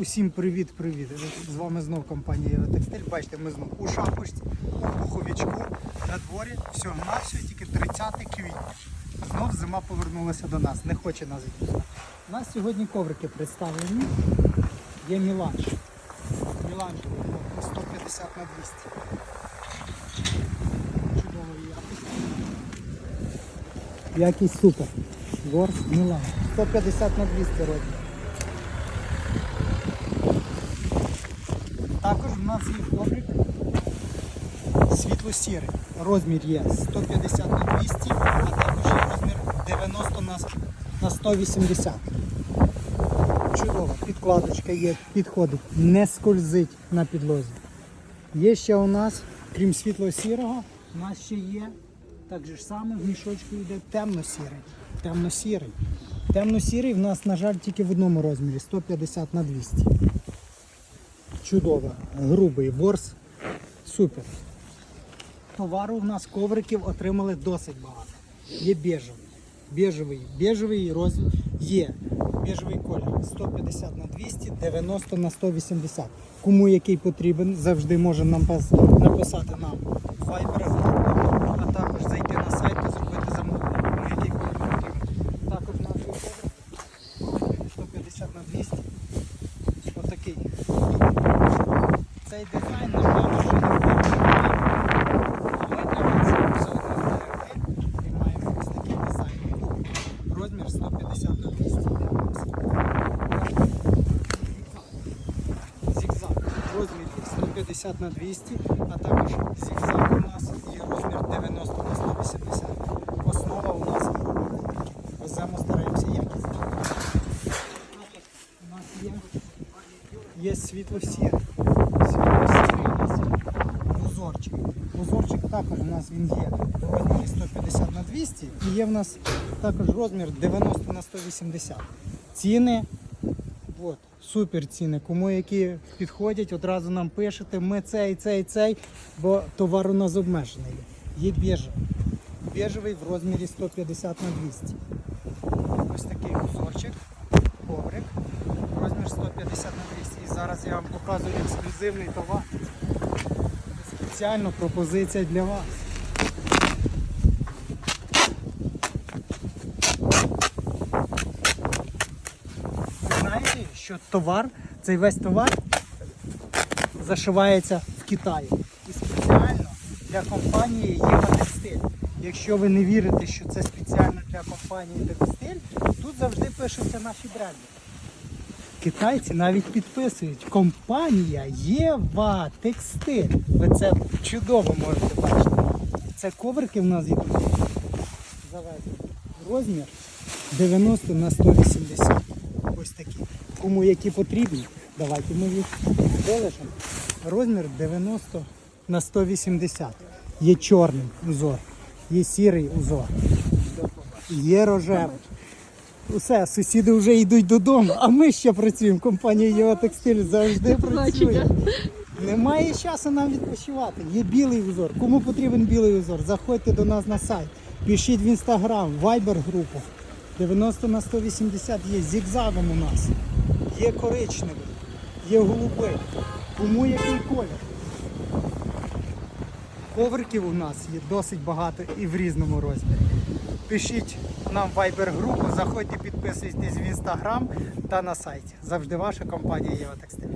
Усім привіт-привіт! З вами знову компанія Євротекстиль. Бачите, ми знову у шапочці, у пуховичку, на дворі, всього на все, тільки 30 квітня. Знов зима повернулася до нас, не хоче нас відпускати. У нас сьогодні коврики представлені. Є Міланж. Міланжевий, ну, 150 на 200. Чудової якості. Якість супер. Ворс Міланж. 150 на 200 розмір. Також в нас є коврик світло-сірий. Розмір є 150 на 200, а також є розмір 90 на, на 180. Чудова підкладочка є, підходить, не скользить на підлозі. Є ще у нас, крім світло-сірого, у нас ще є так же ж саме в мішочку йде темно-сірий. Темно-сірий. Темно-сірий в нас, на жаль, тільки в одному розмірі 150 на 200. Чудово. Грубий борс. Супер. Товару в нас ковриків отримали досить багато. Є біжевий. Біжевий, біжевий роз... є. Біжевий колір 150 на 200, 90 на 180. Кому який потрібен, завжди може нам написати нам Viber групу, а також зайти на сайт та зробити замовлення. Кому який колір потрібен. Також наш коврик 150 на 200. Отакий. Цей дизайн напевно, що не. Розмір 150 на 200. Зігзаг. Розмір 150 на 200, а також зігзаг у нас є розмір 90 на 180. Основа у нас веземо, стараємося якість. У нас є, є світло-сірий. Світло-сірий у нас є узорчик. Узорчик також у нас він є розмірі 150 на 200 і є в нас також розмір 90 на 180. Ціни От, супер ціни. Кому які підходять, одразу нам пишете, ми цей, цей, цей, бо товар у нас обмежений. є. Біжевий. Біжевий в розмірі 150 на 200. Ось такий кусочок, коврик, розмір 150 на 200. І зараз я вам показую ексклюзивний товар. Спеціально пропозиція для вас. Ви знаєте, що товар, цей весь товар зашивається в Китаї. І спеціально для компанії Єватекстиль. Якщо ви не вірите, що це спеціально для компанії Текстиль, тут завжди пишуться наші бренди. Китайці навіть підписують компанія Єва Текстиль. Ви це чудово можете бачити. Це коврики в нас йдуть завезені. Розмір 90 на 180. Ось такі. Кому які потрібні, давайте ми їх полежимо. Розмір 90 на 180. Є чорний узор, є сірий узор, є рожевий. Усе, сусіди вже йдуть додому, а ми ще працюємо. Компанія Євотекстиль завжди працює. Немає часу нам відпочивати. Є білий узор. Кому потрібен білий узор, заходьте до нас на сайт. Пишіть в інстаграм, вайбер групу. 90 на 180 є зігзагом у нас. Є коричневий, є голубий. Кому який колір? Ковриків у нас є досить багато і в різному розмірі. Пишіть нам в Viber групу, заходьте, підписуйтесь в інстаграм та на сайті. Завжди ваша компанія Єва Текстиль.